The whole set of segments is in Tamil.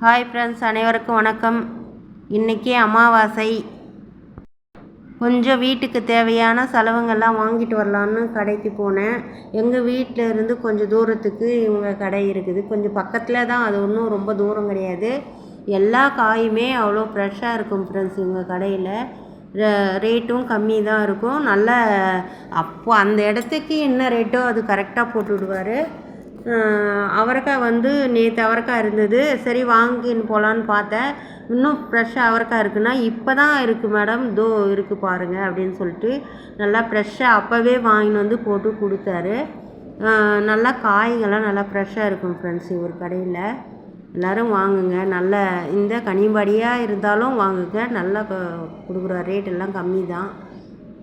ஹாய் ஃப்ரெண்ட்ஸ் அனைவருக்கும் வணக்கம். இன்றைக்கி அமாவாசை. கொஞ்சம் வீட்டுக்கு தேவையான செலவுங்கள்லாம் வாங்கிட்டு வரலான்னு கடைக்கு போனேன். எங்கள் வீட்டில் இருந்து கொஞ்சம் தூரத்துக்கு இவங்க கடை இருக்குது. கொஞ்சம் பக்கத்தில் தான். அது ஒன்றும் ரொம்ப தூரம் கிடையாது. எல்லா காயுமே அவ்வளோ ஃப்ரெஷ்ஷாக இருக்கும் ஃப்ரெண்ட்ஸ் இவங்க கடையில். ரேட்டும் கம்மி தான் இருக்கும். நல்ல அப்போ அந்த இடத்துக்கு என்ன ரேட்டோ அது கரெக்டாக போட்டு விடுவார். அவரைக்காய் வந்து நேற்று அவரைக்காய் இருந்தது. சரி வாங்கின்னு போகலான்னு பார்த்தேன். இன்னும் ஃப்ரெஷ்ஷாக அவரைக்காய் இருக்குன்னா இப்போ தான் இருக்குது மேடம் இதோ இருக்குது பாருங்கள் அப்படின்னு சொல்லிட்டு நல்லா ஃப்ரெஷ்ஷாக அப்போவே வாங்கின்னு வந்து போட்டு கொடுத்தாரு. நல்லா காய்கள்லாம் நல்லா ஃப்ரெஷ்ஷாக இருக்கும் ஃப்ரெண்ட்ஸ் இவர் கடையில். எல்லோரும் வாங்குங்க. நல்ல இந்த கனிபடியாக இருந்தாலும் வாங்குங்க. நல்லா கொடுக்குற ரேட் எல்லாம் கம்மி தான்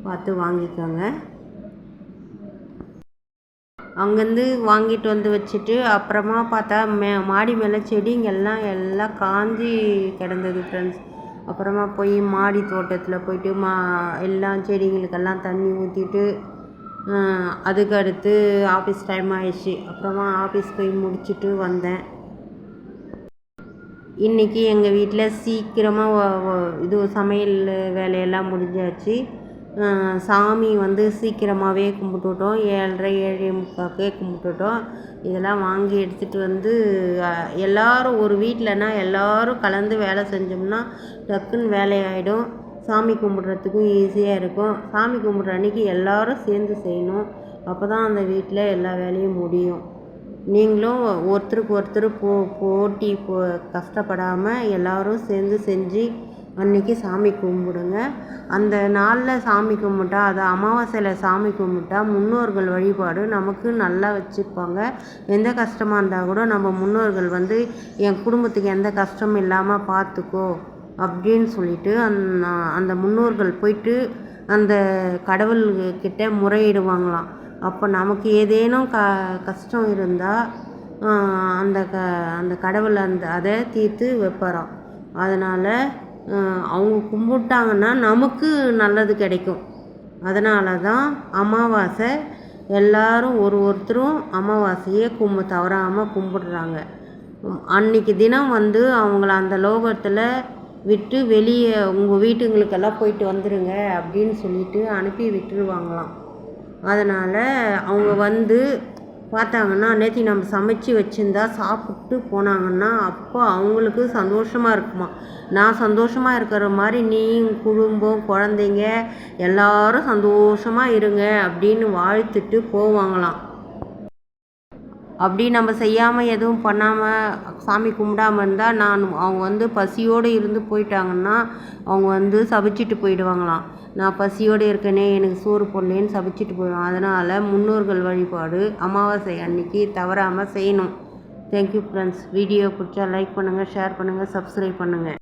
பார்த்து வாங்கிக்கோங்க. அங்கேருந்து வாங்கிட்டு வந்து வச்சுட்டு அப்புறமா பார்த்தா மே மாடி மேலே செடிங்கெல்லாம் எல்லாம் காஞ்சி கிடந்தது ஃப்ரெண்ட்ஸ் அப்புறமா போய் மாடி தோட்டத்தில் போயிட்டு மா எல்லாம் செடிங்களுக்கெல்லாம் தண்ணி ஊற்றிட்டு அதுக்கு அடுத்து ஆஃபீஸ் டைம் ஆயிடுச்சு. அப்புறமா ஆஃபீஸ் போய் முடிச்சுட்டு வந்தேன். இன்றைக்கி எங்கள் வீட்டில் சீக்கிரமாக இது சமையல் வேலையெல்லாம் முடிஞ்சாச்சு. சாமி வந்து சீக்கிரமாகவே கும்பிட்டுட்டோம். ஏழரை ஏழே முக்காக்கே கும்பிட்டுட்டோம். இதெல்லாம் வாங்கி எடுத்துகிட்டு வந்து எல்லோரும் ஒரு வீட்டிலனா எல்லோரும் கலந்து வேலை செஞ்சோம்னா டக்குன்னு வேலையாயிடும். சாமி கும்பிட்றதுக்கும் ஈஸியாக இருக்கும். சாமி கும்பிட்ற அன்றைக்கி எல்லோரும் சேர்ந்து செய்யணும். அப்போ தான் அந்த வீட்டில் எல்லா வேலையும் முடியும். நீங்களும் ஒருத்தருக்கு ஒருத்தர் போ போட்டி போ கஷ்டப்படாமல் எல்லோரும் சேர்ந்து செஞ்சு அன்றைக்கி சாமி கும்பிடுங்க. அந்த நாளில் சாமி கும்பிட்டா அது அமாவாசையில் சாமி கும்பிட்டா முன்னோர்கள் வழிபாடு நமக்கு நல்லா வச்சுருப்பாங்க எந்த கஷ்டமாக இருந்தால் கூட நம்ம முன்னோர்கள் வந்து என் குடும்பத்துக்கு எந்த கஷ்டமும் இல்லாமல் பார்த்துக்கோ அப்படின்னு சொல்லிட்டு அந் அந்த முன்னோர்கள் போயிட்டு அந்த கடவுள்கிட்ட முறையிடுவாங்களாம். அப்போ நமக்கு ஏதேனும் க கஷ்டம் இருந்தால் அந்த க அந்த கடவுள் அந்த அதை தீர்த்து வைப்பாராம். அதனால் அவங்க கும்பிட்டாங்கன்னா நமக்கு நல்லது கிடைக்கும். அதனால தான் அமாவாசை எல்லோரும் ஒரு ஒருத்தரும் அமாவாசையே கும்பு தவறாமல் கும்பிடுறாங்க. அன்றைக்கி தினம் வந்து அவங்கள அந்த லோகத்தில் விட்டு வெளியே உங்கள் வீட்டுங்களுக்கெல்லாம் போயிட்டு வந்துடுங்க அப்படின்னு சொல்லிட்டு அனுப்பி விட்டுருவாங்களாம். அதனால் அவங்க வந்து பார்த்தாங்கன்னா நேற்று நம்ம சமைச்சு வச்சுருந்தா சாப்பிட்டு போனாங்கன்னா அப்போ அவங்களுக்கு சந்தோஷமாக இருக்குமா? நான் சந்தோஷமாக இருக்கிற மாதிரி நீ குடும்பம் குழந்தைங்க எல்லோரும் சந்தோஷமாக இருங்க அப்படின்னு வாழ்த்துட்டு போவாங்களாம். அப்படி நம்ம செய்யாமல் எதுவும் பண்ணாமல் சாமி கும்பிடாமல் இருந்தால் நான் அவங்க வந்து பசியோடு இருந்து போயிட்டாங்கன்னா அவங்க வந்து சபிச்சிட்டு போயிடுவாங்களாம். நான் பசியோடு இருக்கனே எனக்கு சோறு போடலேன்னு சபிச்சிட்டு போயிடுவோம் அதனால் முன்னோர்கள் வழிபாடு அமாவாசை அன்னைக்கு தவறாமல் செய்யணும். தேங்க்யூ ஃப்ரெண்ட்ஸ் வீடியோ பிடிச்சா லைக் பண்ணுங்கள் ஷேர் பண்ணுங்கள் சப்ஸ்கிரைப் பண்ணுங்கள்